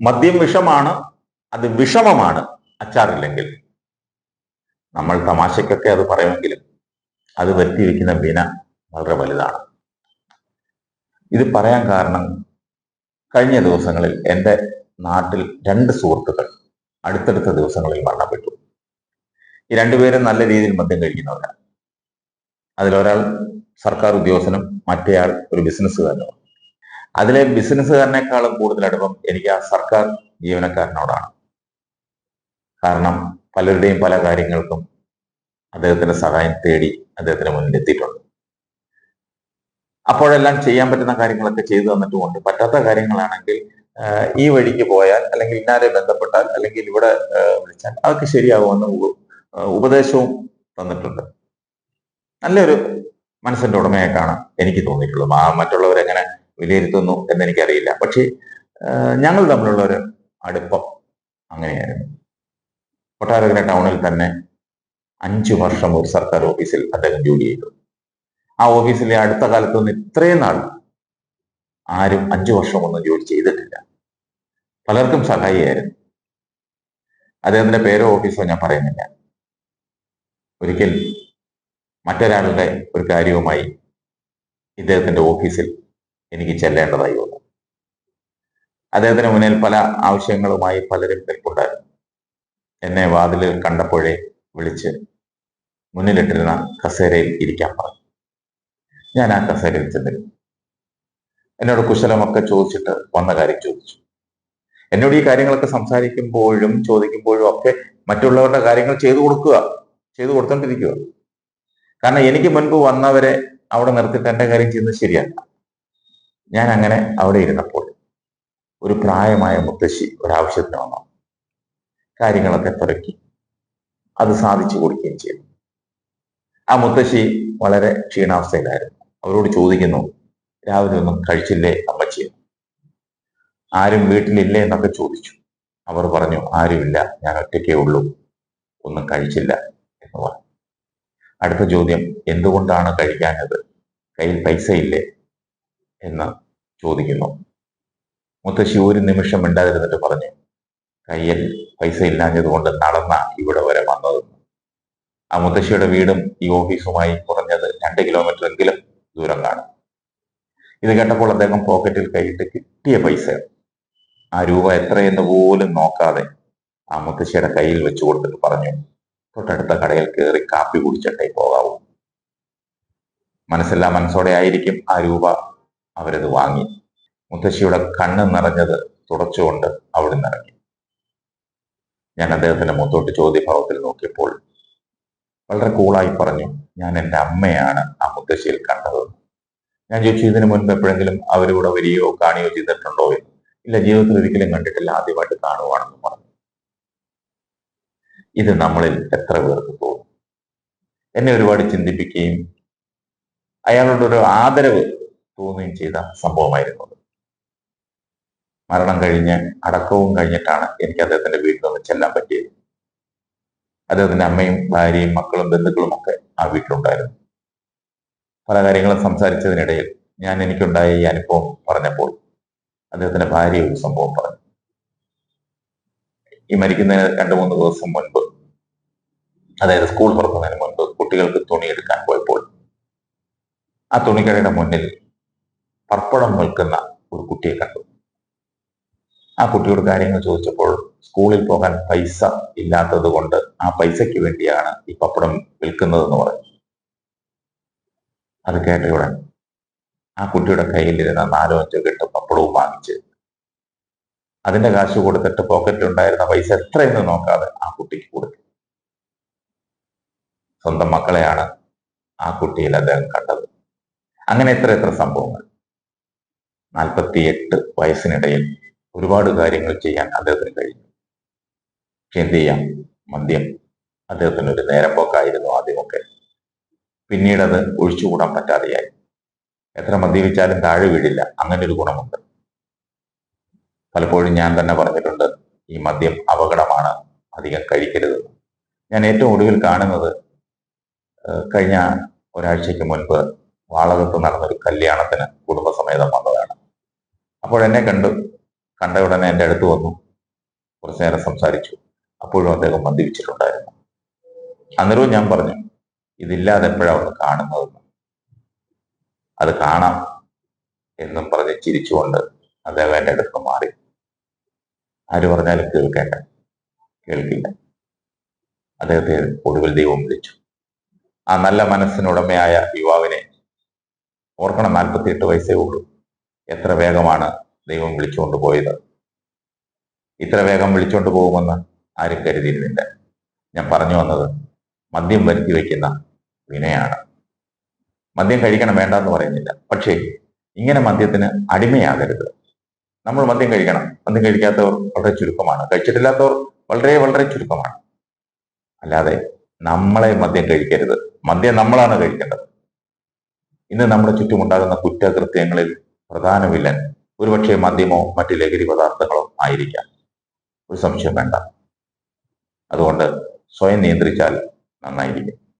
മദ്യം വിഷമാണ് അത് വിഷമമാണ്. അച്ചാറില്ലെങ്കിൽ നമ്മൾ തമാശക്കൊക്കെ അത് പറയുമെങ്കിലും അത് വരുത്തിയിരിക്കുന്ന വിന വളരെ വലുതാണ്. ഇത് പറയാൻ കാരണം കഴിഞ്ഞ ദിവസങ്ങളിൽ എന്റെ നാട്ടിൽ രണ്ട് സുഹൃത്തുക്കൾ അടുത്തടുത്ത ദിവസങ്ങളിൽ മരണപ്പെട്ടു. ഈ രണ്ടുപേരും നല്ല രീതിയിൽ മദ്യം കഴിക്കുന്നവരാണ്. അതിലൊരാൾ സർക്കാർ ഉദ്യോഗസ്ഥനും മറ്റേയാൾ ഒരു ബിസിനസ്സുകാരനും അതിലെ ബിസിനസ്സുകാരനേക്കാളും കൂടുതൽ അടുപ്പം എനിക്ക് ആ സർക്കാർ ജീവനക്കാരനോടാണ്. കാരണം പലരുടെയും പല കാര്യങ്ങൾക്കും അദ്ദേഹത്തിന്റെ സഹായം തേടി അദ്ദേഹത്തിന് മുന്നിൽ എത്തിയിട്ടുണ്ട് അപ്പോഴെല്ലാം ചെയ്യാൻ പറ്റുന്ന കാര്യങ്ങളൊക്കെ ചെയ്തു തന്നിട്ടുമുണ്ട്. പറ്റാത്ത കാര്യങ്ങളാണെങ്കിൽ ഈ വഴിക്ക് പോയാൽ അല്ലെങ്കിൽ ഇന്നാരെ ബന്ധപ്പെട്ടാൽ അല്ലെങ്കിൽ ഇവിടെ വിളിച്ചാൽ അതൊക്കെ ശരിയാകുമെന്ന് ഉപ- ഉപദേശവും തന്നിട്ടുണ്ട്. നല്ലൊരു മനസ്സിന്റെ ഉടമയായിട്ടാണ് എനിക്ക് തോന്നിയിട്ടുള്ളത്. മറ്റുള്ളവരെങ്ങനെ വിലയിരുത്തുന്നു എന്ന് എനിക്കറിയില്ല പക്ഷേ ഞങ്ങൾ തമ്മിലുള്ള ഒരു അടുപ്പം അങ്ങനെയായിരുന്നു. കൊട്ടാരക്കര ടൗണിൽ തന്നെ അഞ്ചു വർഷം ഒരു സർക്കാർ ഓഫീസിൽ അദ്ദേഹം ജോലി ചെയ്തു. ആ ഓഫീസിലെ അടുത്ത കാലത്തൊന്നും ഇത്രയും നാൾ ആരും അഞ്ചു വർഷമൊന്നും ജോലി ചെയ്തിട്ടില്ല. പലർക്കും സഹായിയായിരുന്നു. അദ്ദേഹത്തിന്റെ പേരോ ഓഫീസോ ഞാൻ പറയുന്നില്ല. ഒരിക്കൽ മറ്റൊരാളുടെ ഒരു കാര്യവുമായി ഇദ്ദേഹത്തിന്റെ ഓഫീസിൽ എനിക്ക് ചെല്ലേണ്ടതായി വന്നു. അദ്ദേഹത്തിന് മുന്നിൽ പല ആവശ്യങ്ങളുമായി പലരും നിൽപ്പുണ്ടായിരുന്നു എന്നെ വാതിലിൽ കണ്ടപ്പോഴേ വിളിച്ച് മുന്നിലിട്ടിരുന്ന കസേരയിൽ ഇരിക്കാൻ പറഞ്ഞു. ഞാൻ ആ കസേരയിൽ ചെന്നിരുന്നു. എന്നോട് കുശലമൊക്കെ ചോദിച്ചിട്ട് വന്ന കാര്യം ചോദിച്ചു. എന്നോട് ഈ കാര്യങ്ങളൊക്കെ സംസാരിക്കുമ്പോഴും ചോദിക്കുമ്പോഴും ഒക്കെ മറ്റുള്ളവരുടെ കാര്യങ്ങൾ ചെയ്തു കൊടുക്കുക ചെയ്തു കൊടുത്തോണ്ടിരിക്കുക. കാരണം എനിക്ക് മുൻപ് വന്നവരെ അവിടെ നിർത്തിയിട്ട് എന്റെ കാര്യം ചെയ്യുന്നത് ശരിയല്ല. ഞാൻ അങ്ങനെ അവിടെ ഇരുന്നപ്പോൾ ഒരു പ്രായമായ മുത്തശ്ശി ഒരാവശ്യത്തിന് വന്നു. കാര്യങ്ങളൊക്കെ തിരക്കി അത് സാധിച്ചു കൊടുക്കുകയും ചെയ്തു. ആ മുത്തശ്ശി വളരെ ക്ഷീണാവസ്ഥയിലായിരുന്നു. അവരോട് ചോദിക്കുന്നു രാവിലെ ഒന്നും കഴിച്ചില്ലേ അമ്മച്ചി? ആരും വീട്ടിലില്ലേ എന്നൊക്കെ ചോദിച്ചു. അവർ പറഞ്ഞു ആരുമില്ല ഞാൻ ഒറ്റയ്ക്കേ ഉള്ളൂ. ഒന്നും കഴിച്ചില്ല എന്ന് പറഞ്ഞു. അടുത്ത ചോദ്യം എന്തുകൊണ്ടാണ് കഴിക്കാഞ്ഞത്? കയ്യിൽ പൈസ ഇല്ലേ എന്ന് ചോദിക്കുന്നു. മുത്തശ്ശി ഒരു നിമിഷം മിണ്ടാതിരുന്നിട്ട് പറഞ്ഞു കയ്യിൽ പൈസ ഇല്ലാഞ്ഞത് കൊണ്ട് നടന്ന ഇവിടെ വരെ വന്നത്. ആ മുത്തശ്ശിയുടെ വീടും ഈ ഓഫീസുമായി കുറഞ്ഞത് രണ്ട് കിലോമീറ്റർ എങ്കിലും ദൂരം കാണും. ഇത് കേട്ടപ്പോൾ അദ്ദേഹം പോക്കറ്റിൽ കൈയിട്ട് കിട്ടിയ പൈസ ആ രൂപ എത്രയെന്ന് പോലും നോക്കാതെ ആ മുത്തശ്ശിയുടെ കയ്യിൽ വെച്ചു കൊടുത്തിട്ട് പറഞ്ഞു തൊട്ടടുത്ത കടയിൽ കയറി കാപ്പി കുടിച്ചിട്ടേ പോകാവൂ. മനസ്സെല്ലാം മനസ്സോടെ ആയിരിക്കും ആ രൂപ അവരത് വാങ്ങി. മുത്തശ്ശിയുടെ കണ്ണ് നിറഞ്ഞത് തുടച്ചുകൊണ്ട് അവിടെ നിറങ്ങി ഞാൻ അദ്ദേഹത്തിന്റെ മുത്തോട്ട് ചോദ്യഭാവത്തിൽ നോക്കിയപ്പോൾ വളരെ കൂളായി പറഞ്ഞു ഞാൻ എന്റെ അമ്മയാണ് ആ മുത്തശ്ശിയിൽ കണ്ടത്. ഞാൻ ചോദിച്ചു ഇതിനു മുൻപ് എപ്പോഴെങ്കിലും അവരിവിടെ വരികയോ കാണുകയോ ചെയ്തിട്ടുണ്ടോ എന്ന്? ഇല്ല ജീവിതത്തിൽ ഒരിക്കലും കണ്ടിട്ടില്ല ആദ്യമായിട്ട് കാണുവാണെന്ന് പറഞ്ഞു. ഇത് നമ്മളിൽ എത്ര പേർക്ക് തോന്നും? എന്നെ ഒരുപാട് ചിന്തിപ്പിക്കുകയും അയാളോടൊരു ആദരവ് തോന്നുകയും ചെയ്ത സംഭവമായിരുന്നു. മരണം കഴിഞ്ഞ് അടക്കവും കഴിഞ്ഞിട്ടാണ് എനിക്ക് അദ്ദേഹത്തിന്റെ വീട്ടിൽ നിന്ന് ചെല്ലാൻ പറ്റിയത്. അദ്ദേഹത്തിന്റെ അമ്മയും ഭാര്യയും മക്കളും ബന്ധുക്കളും ഒക്കെ ആ വീട്ടിലുണ്ടായിരുന്നു. പല കാര്യങ്ങളും സംസാരിച്ചതിനിടയിൽ ഞാൻ എനിക്കുണ്ടായ ഈ അനുഭവം പറഞ്ഞപ്പോൾ അദ്ദേഹത്തിന്റെ ഭാര്യ ഒരു സംഭവം പറഞ്ഞു. ഈ മരിക്കുന്നതിന് രണ്ടു മൂന്ന് ദിവസം മുൻപ് അതായത് സ്കൂൾ തുറക്കുന്നതിന് മുൻപ് കുട്ടികൾക്ക് തുണി എടുക്കാൻ പോയപ്പോൾ ആ തുണിക്കടയുടെ മുന്നിൽ പർപ്പടം നിൽക്കുന്ന ഒരു കുട്ടിയെ കണ്ടു. ആ കുട്ടിയോട് കാര്യങ്ങൾ ചോദിച്ചപ്പോൾ സ്കൂളിൽ പോകാൻ പൈസ ഇല്ലാത്തത് കൊണ്ട് ആ പൈസയ്ക്ക് വേണ്ടിയാണ് ഈ പപ്പടം വിൽക്കുന്നതെന്ന് പറഞ്ഞു. അത് ഉടൻ ആ കുട്ടിയുടെ കയ്യിലിരുന്ന നാലോ അഞ്ചോ കെട്ട് പപ്പടവും വാങ്ങിച്ച് അതിന്റെ കാശ് കൊടുത്തിട്ട് പോക്കറ്റിലുണ്ടായിരുന്ന പൈസ എത്രയെന്ന് നോക്കാതെ ആ കുട്ടിക്ക് കൊടുത്തു. സ്വന്തം മക്കളെയാണ് ആ കുട്ടിയിൽ അദ്ദേഹം കണ്ടത്. അങ്ങനെ എത്ര എത്ര സംഭവങ്ങൾ. നാൽപ്പത്തിയെട്ട് വയസ്സിനിടയിൽ ഒരുപാട് കാര്യങ്ങൾ ചെയ്യാൻ അദ്ദേഹത്തിന് കഴിഞ്ഞു. പക്ഷെ എന്ത് ചെയ്യാം മദ്യം അദ്ദേഹത്തിന് ഒരു നേരം നേരമ്പോക്കായിരുന്നു ആദ്യമൊക്കെ. പിന്നീട് അത് ഒഴിച്ചുകൂടാൻ പറ്റാതെയായി. എത്ര മദ്യപിച്ചാലും താഴെ വീഴില്ല. അങ്ങനെ ഒരു ഗുണമുണ്ട്. പലപ്പോഴും ഞാൻ തന്നെ പറഞ്ഞിട്ടുണ്ട് ഈ മദ്യം അപകടമാണ് അധികം കഴിക്കരുത്. ഞാൻ ഏറ്റവും ഒടുവിൽ കാണുന്നത് കഴിഞ്ഞ ഒരാഴ്ചയ്ക്ക് മുൻപ് വാളകത്ത് നടന്നൊരു കല്യാണത്തിന് കുടുംബസമേതം വന്നതാണ്. അപ്പോൾ എന്നെ കണ്ടു. കണ്ട ഉടനെ എന്റെ അടുത്ത് വന്നു. കുറച്ചു നേരം സംസാരിച്ചു. അപ്പോഴും അദ്ദേഹം മദ്യപിച്ചിട്ടുണ്ടായിരുന്നു. അന്നേരവും ഞാൻ പറഞ്ഞു ഇതില്ലാതെ എപ്പോഴാണ് അവിടെ കാണുന്നതെന്ന്? അത് കാണാം എന്നും പറഞ്ഞ് ചിരിച്ചുകൊണ്ട് അദ്ദേഹം എന്റെ അടുത്ത് മാറി. ആര് പറഞ്ഞാലും കേൾക്കേണ്ട. കേൾക്കില്ല. അദ്ദേഹത്തെ ഒടുവിൽ ദൈവം വിളിച്ചു. ആ നല്ല മനസ്സിനുടമയായ യുവാവിനെ ഓർക്കണം നാൽപ്പത്തിയെട്ട് വയസ്സേ ഉള്ളൂ. എത്ര വേഗമാണ് ദൈവം വിളിച്ചുകൊണ്ട് പോയത്? ഇത്ര വേഗം വിളിച്ചുകൊണ്ട് പോകുമെന്ന് ആരും കരുതിയിരുന്നില്ല. ഞാൻ പറഞ്ഞു വന്നത് മദ്യം വരുത്തി വയ്ക്കുന്ന വിനയാണ്. മദ്യം കഴിക്കണം വേണ്ട എന്ന് പറയുന്നില്ല. പക്ഷേ ഇങ്ങനെ മദ്യത്തിന് അടിമയാകരുത്. നമ്മൾ മദ്യം കഴിക്കണം. മദ്യം കഴിക്കാത്തവർ വളരെ ചുരുക്കമാണ്. കഴിച്ചിട്ടില്ലാത്തവർ വളരെ വളരെ ചുരുക്കമാണ്. അല്ലാതെ നമ്മളെ മദ്യം കഴിക്കരുത്. മദ്യം നമ്മളാണ് കഴിക്കേണ്ടത്. ഇന്ന് നമ്മുടെ ചുറ്റുമുണ്ടാകുന്ന കുറ്റകൃത്യങ്ങളിൽ പ്രധാന വില്ലൻ ഒരുപക്ഷെ മദ്യമോ മറ്റ് ലഹരി പദാർത്ഥങ്ങളോ ആയിരിക്കാം. ഒരു സംശയം വേണ്ട. അതുകൊണ്ട് സ്വയം നിയന്ത്രിച്ചാൽ നന്നായിരിക്കും.